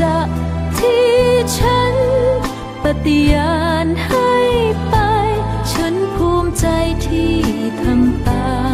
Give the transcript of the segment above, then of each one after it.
จะที่ฉัน ปฏิญาณให้ไป ฉันภูมิใจที่ทำตาม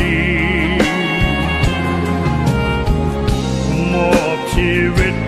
ี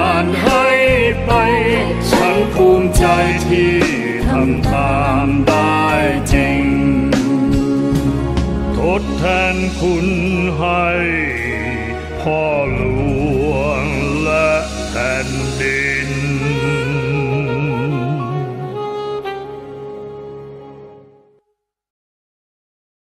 าณให้ไป ฉันภูมิใจที่ทำตามได้จริง ทดแทนคุณให้พ่อ